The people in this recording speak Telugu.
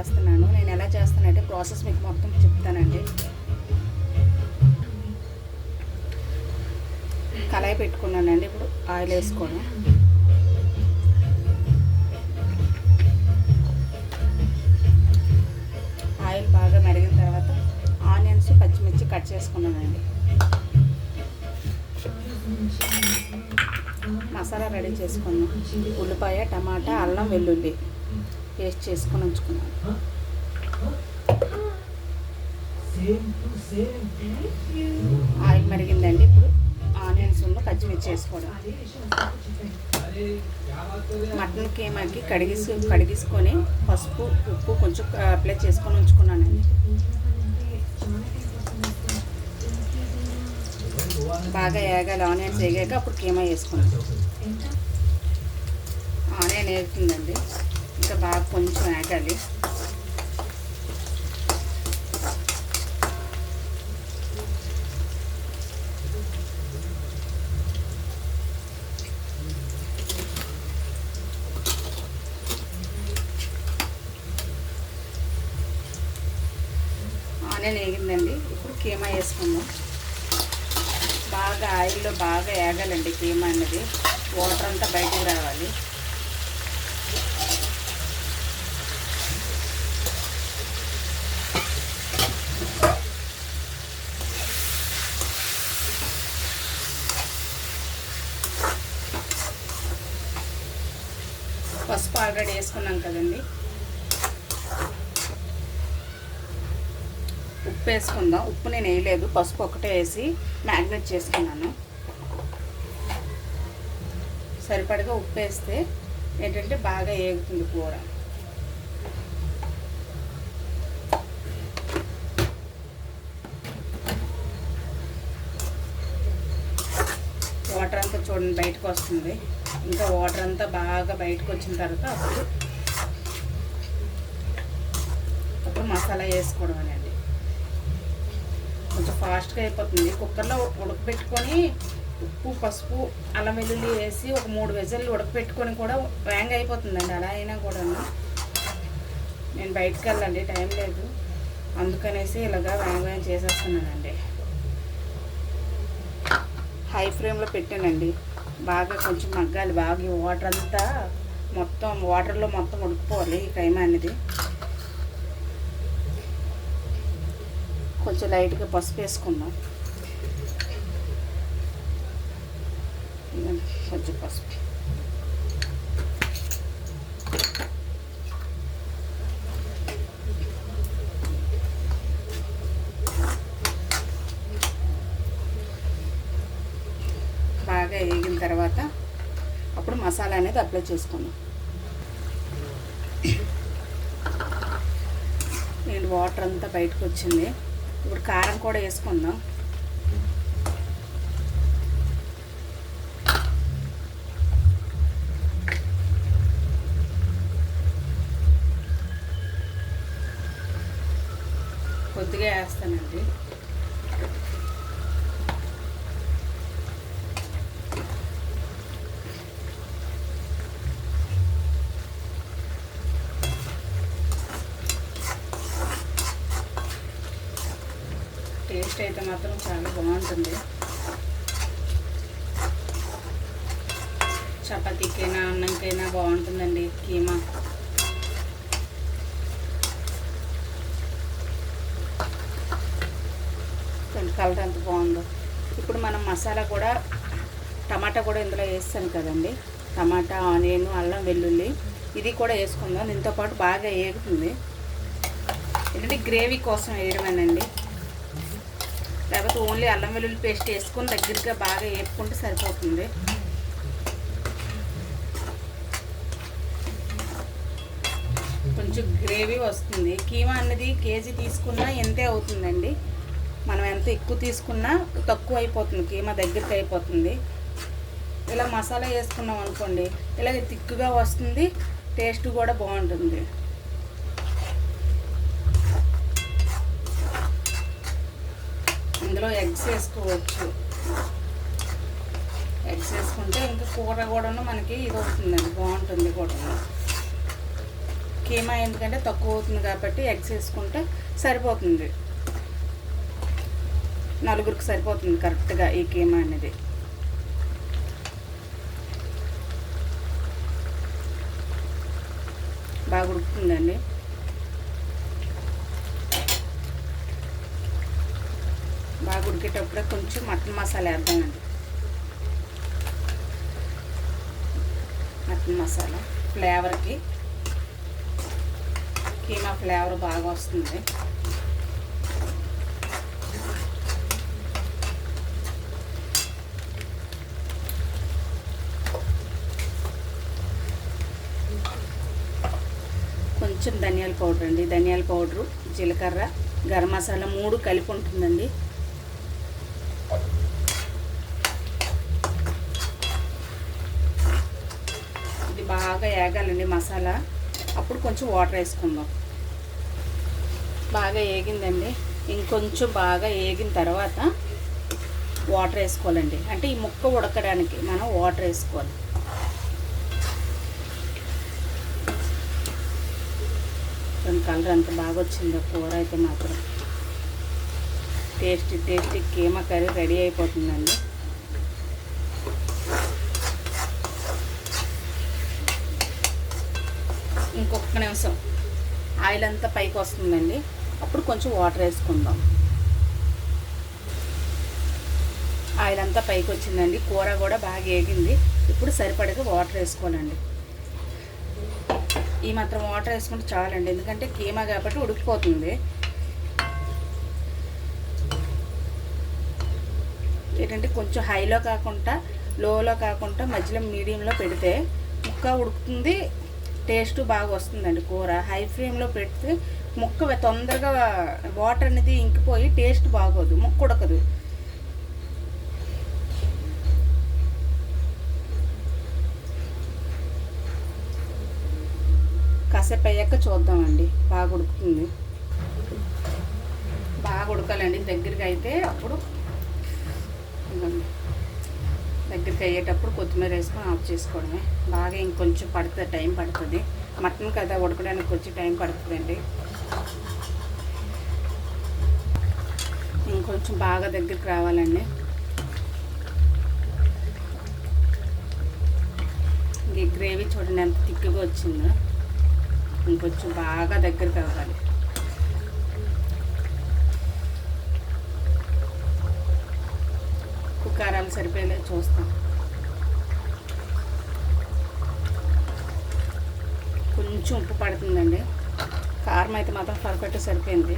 చేస్తున్నాను. నేను ఎలా చేస్తానంటే ప్రాసెస్ మీకు మొత్తం చెప్తానండి. కళాయి పెట్టుకున్నానండి. ఇప్పుడు ఆయిల్ వేసుకోను. ఆయిల్ బాగా మరిగిన తర్వాత ఆనియన్స్ పచ్చిమిర్చి కట్ చేసుకున్నానండి. మసాలా రెడీ చేసుకున్నాం. ఉల్లిపాయ టమాటా అల్లం వెల్లుల్లి. పేస్ట్ చేసుకొని ఉంచుకున్నాను ఆయిల్ మరిగిందండి. ఇప్పుడు ఆనియన్స్ ఉన్న పచ్చిమిర్చి వేసుకోవడం. మటన్ కీమాకి కడిగిసి కడిగించుకొని పసుపు ఉప్పు కొంచెం అప్లై చేసుకొని ఉంచుకున్నానండి. బాగా వేగాలి ఆనియన్స్ వేగాక అప్పుడు కీమా వేసుకున్నాను ఆనియన్ వేగుతుందండి ఇంకా బాగా కొంచెం వేగాలి ఆనియన్ వేగిందండి. ఇప్పుడు కీమా వేసుకుందాం. బాగా ఆయిల్లో బాగా వేగాలండి కీమా అన్నది వాటర్ అంతా బయటకు రావాలి పసుపు ఆల్రెడీ వేసుకున్నాం కదండి. ఉప్పు వేసుకుందాం. ఉప్పు నేను వేయలేదు. పసుపు ఒకటే వేసి మ్యాగ్నెట్ చేసుకున్నాను. సరిపడగా ఉప్పు వేస్తే ఏంటంటే బాగా ఏగుతుంది కూర. వాటర్ అంతా చూడండి బయటకు వస్తుంది. ఇంకా వాటర్ అంతా బాగా బయటకు వచ్చిన తర్వాత అప్పుడు అప్పుడు మసాలా వేసుకోవడం అనేది కొంచెం ఫాస్ట్గా అయిపోతుంది. కుక్కర్లో ఉడకబెట్టుకొని ఉప్పు పసుపు అల్లం వెల్లుల్లి వేసి ఒక మూడు వెజల్లు ఉడకబెట్టుకొని కూడా వేంగ అయిపోతుందండి. అలా అయినా కూడా నేను బయటకు వెళ్ళండి. టైం లేదు. అందుకనేసి ఇలాగా వేగం చేసేస్తున్నానండి. హై ఫ్లేమ్లో పెట్టానండి. బాగా కొంచెం మగ్గాలి. బాగా వాటర్ అంతా మొత్తం వాటర్లో మొత్తం ఉడికిపోవాలి ఈ కైమా అనేది. కొంచెం లైట్గా పసుపు వేసుకుందాం. కొంచెం పసుపు బాగా వేగిన తర్వాత అప్పుడు మసాలా అనేది అప్లై చేసుకుందాం. నేను వాటర్ అంతా బయటకు వచ్చింది. ఇప్పుడు కారం కూడా వేసుకుందాం. కొద్దిగా వేస్తానండి. టేస్ట్ అయితే మాత్రం చాలా బాగుంటుంది. చపాతీకైనా అన్నంకైనా బాగుంటుందండి కీమా. కలర్ ఎంత బాగుందో. ఇప్పుడు మనం మసాలా కూడా టమాటా కూడా ఇందులో వేస్తాను కదండి. టమాటా ఆనియన్ అల్లం వెల్లుల్లి ఇది కూడా వేసుకుందాం. దీంతో పాటు బాగా ఏగుతుంది. ఏంటంటే గ్రేవీ కోసం వేయడమేనండి. లేకపోతే ఓన్లీ అల్లం వెల్లుల్లి పేస్ట్ వేసుకొని దగ్గరగా బాగా వేపుకుంటే సరిపోతుంది. కొంచెం గ్రేవీ వస్తుంది. కీమా అనేది కేజీ తీసుకున్నా ఎంతే అవుతుందండి? మనం ఎంత ఎక్కువ తీసుకున్నా తక్కువ అయిపోతుంది. కీమా దగ్గరికి అయిపోతుంది. ఇలా మసాలా వేసుకున్నాం అనుకోండి ఇలా తిక్కుగా వస్తుంది టేస్ట్ కూడా బాగుంటుంది. ఇందులో ఎగ్స్ వేసుకోవచ్చు. ఎగ్స్ వేసుకుంటే ఇంకా కూర కూడాను మనకి ఇది అవుతుందండి బాగుంటుంది కూడా కీమా ఎందుకంటే తక్కువ అవుతుంది కాబట్టి ఎగ్స్ వేసుకుంటే సరిపోతుంది. నలుగురికి సరిపోతుంది కరెక్ట్గా ఈ కీమా అనేది. బాగా ఉడుకుతుందండి. బాగా కొంచెం మటన్ మసాలా వేద్దామండి. మటన్ మసాలా ఫ్లేవర్కి. కీమా ఫ్లేవర్ బాగా వస్తుంది. కొంచెం ధనియాల పౌడర్ అండి. ధనియాల పౌడరు జీలకర్ర గరం మసాలా మూడు కలిపి ఉంటుందండి ఇది బాగా ఏగాలండి మసాలా. అప్పుడు కొంచెం వాటర్ వేసుకుందాం. బాగా ఏగిందండి. ఇంకొంచెం బాగా ఏగిన తర్వాత వాటర్ వేసుకోవాలండి. అంటే ఈ ముక్క ఉడకడానికి మనం వాటర్ వేసుకోవాలి. దాని కలర్ అంత బాగా వచ్చింది. కూర అయితే మాత్రం. Tasty tasty keema curry ready అయిపోతుందండి. ఒక్క నిమిషం. ఆయిల్ అంతా పైకి వస్తుందండి. అప్పుడు కొంచెం వాటర్ వేసుకుందాం. ఆయిల్ అంతా పైకి వచ్చిందండి. కూర కూడా బాగా ఏగింది. ఇప్పుడు సరిపడగా వాటర్ వేసుకోనండి ఈ మాత్రం వాటర్ వేసుకుంటే చాలండి. ఎందుకంటే కీమా కాబట్టి ఉడికిపోతుంది. ఏంటంటే కొంచెం హైలో కాకుండా లోలో కాకుండా మధ్యలో మీడియంలో పెడితే ముక్క ఉడుకుతుంది టేస్ట్ బాగా వస్తుందండి కూర. హై ఫ్లేమ్లో పెడితే ముక్క తొందరగా వాటర్ అనేది ఇంకిపోయి టేస్ట్ బాగోదు ముక్క ఉడకదు కాసేపు అయ్యాక చూద్దామండి బాగా ఉడుకుతుంది బాగా ఉడకాలండి దగ్గరికి అయితే అప్పుడు దగ్గరికి అయ్యేటప్పుడు కొత్తిమీర వేసుకొని ఆఫ్ చేసుకోవడమే. బాగా ఇంకొంచెం పడుతుంది టైం పడుతుంది. మటన్ కదా ఉడకడానికి కొంచెం టైం పడుతుందండి. ఇంకొంచెం బాగా దగ్గరికి రావాలండి. ఈ గ్రేవీ చూడండి ఎంత తిక్కుగా వచ్చిందో. ఇంకొంచెం బాగా దగ్గరికి అవ్వాలి కారాలు సరిపోయేలా చూస్తాం. కొంచెం ఉప్పు పడుతుందండి. కారం అయితే మాత్రం పర్ఫెక్ట్ సరిపోయింది.